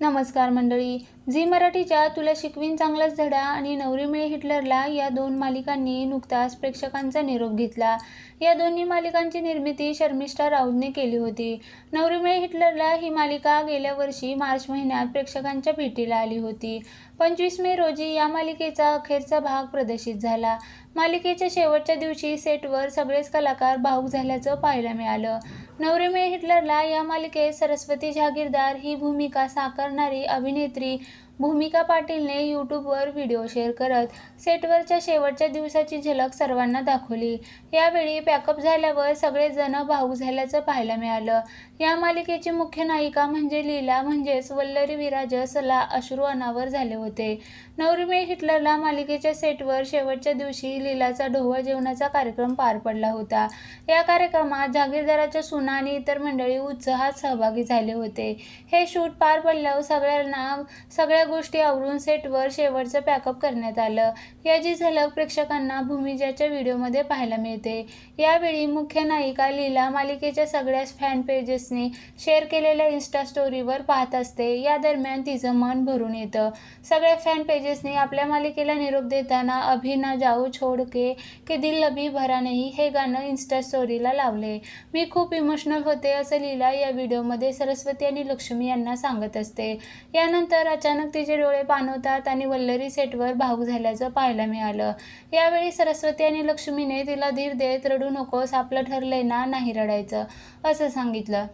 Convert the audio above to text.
नमस्कार मंडळी. झी मराठीच्या तुला शिकवीन चांगलाच धडा आणि नवरी मिळे हिटलरला या दोन मालिकांनी नुकताच प्रेक्षकांचा निरोप घेतला. या दोन्ही मालिकांची निर्मिती शर्मिष्ठा राऊतने केली होती. नवरी मिळे हिटलरला ही मालिका गेल्या वर्षी मार्च महिन्यात प्रेक्षकांच्या भेटीला आली होती. पंचवीस मे रोजी या मालिकेचा अखेरचा भाग प्रदर्शित झाला. मालिकेच्या शेवटच्या दिवशी सेटवर सगळेच कलाकार भाऊक झाल्याचं पाहायला मिळालं. नवरी मिळे हिटलरला या मालिकेत सरस्वती जहागीरदार ही भूमिका साकार करणारी अभिनेत्री भूमिका पाटीलने यूट्यूबवर व्हिडिओ शेअर करत सेटवरच्या शेवटच्या दिवसाची झलक सर्वांना दाखवली. यावेळी पॅकअप झाल्यावर सगळेजण भाऊक झाल्याचं पाहायला मिळालं. या मालिकेची मुख्य नायिका म्हणजे लीला म्हणजेच वल्लरी विराजसला अश्रू अनावर झाले होते. नवरी मे हिटलरला मालिकेच्या सेटवर शेवटच्या दिवशी लीलाचा ढोवा जेवणाचा कार्यक्रम पार पडला होता. या कार्यक्रमात जागीरदाराच्या सुना आणि इतर मंडळी उत्साहात सहभागी झाले होते. हे शूट पार पडल्यावर सगळ्यांना सगळ्या गोष्टी आवरून सेटवर शेवटचं पॅकअप करण्यात आलं. याची झलक प्रेक्षकांना भूमिजाच्या व्हिडिओमध्ये पाहायला मिळते. यावेळी मुख्य नायिका लीला मालिकेच्या सगळ्याच फॅन पेजेसनी शेअर केलेल्या इन्स्टा स्टोरीवर पाहत असते. या दरम्यान तिचं मन भरून येतं. सगळ्या फॅन पेजेसनी आपल्या मालिकेला निरोप देताना अभी ना जाऊ छोड के के दिल अभी भरा नाही हे गाणं इन्स्टा स्टोरीला लावले. मी खूप इमोशनल होते असं लीला या व्हिडिओमध्ये सरस्वती आणि लक्ष्मी यांना सांगत असते. यानंतर अचानक तिचे डोळे पाणवतात आणि वल्लरी सेटवर भाऊक झाल्याचं पाहायला मिळालं. यावेळी सरस्वती आणि लक्ष्मीने तिला धीर देत रडू नकोस आपलं ठरलंय ना नाही रडायचं असं सांगितलं.